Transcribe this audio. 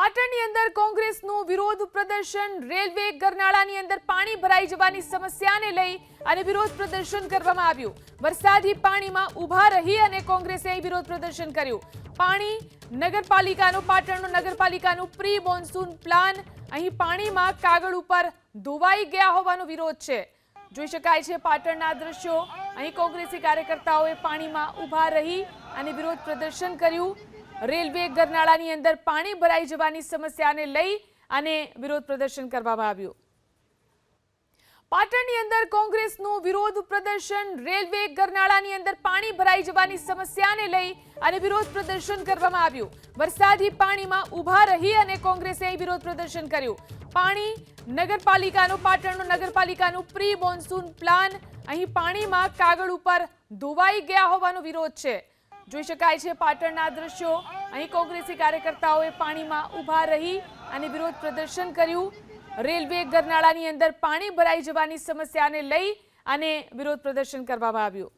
પાટણની અંદર કોંગ્રેસનું વિરોધ પ્રદર્શન, રેલવે ગરનાળાની અંદર પાણી ભરાઈ જવાની સમસ્યાને લઈ અને વિરોધ પ્રદર્શન કરવામાં આવ્યું. વરસાદી પાણીમાં ઊભા રહી અને કોંગ્રેસે વિરોધ પ્રદર્શન કર્યું. પાણી નગરપાલિકાનું, પાટણનું નગરપાલિકાનું પ્રી મોન્સૂન પ્લાન, અહીં પાણીમાં કાગળ ઉપર ધોવાઈ ગયા હોવાનો વિરોધ છે. જોઈ શકાય છે પાટણના દ્રશ્યો. અહીં કોંગ્રેસી કાર્યકર્તાઓએ પાણીમાં ઊભા રહી અને વિરોધ પ્રદર્શન કર્યું. રેલવે ગરનાળાની અંદર પાણી ભરાઈ જવાની સમસ્યાને લઈ અને વિરોધ પ્રદર્શન કરવામાં આવ્યું. પાટણની અંદર કોંગ્રેસનું વિરોધ પ્રદર્શન, રેલવે ગરનાળાની અંદર પાણી ભરાઈ જવાની સમસ્યાને લઈ અને વિરોધ પ્રદર્શન કરવામાં આવ્યું. વરસાદી પાણીમાં ઊભા રહી અને કોંગ્રેસે વિરોધ પ્રદર્શન કર્યું. પાણી નગરપાલિકાનું, પાટણનું નગરપાલિકાનું પ્રી મોન્સૂન પ્લાન અહીં પાણીમાં કાગળ ઉપર ધોવાઈ ગયા હોવાનો વિરોધ છે. જોઈ શકાય છે પાટણના દ્રશ્યો. અહીં કોંગ્રેસી કાર્યકર્તાઓએ પાણીમાં ઊભા રહી અને વિરોધ પ્રદર્શન કર્યું. રેલવે ગરનાળાની અંદર પાણી ભરાઈ જવાની સમસ્યાને લઈ અને વિરોધ પ્રદર્શન કરવામાં આવ્યું.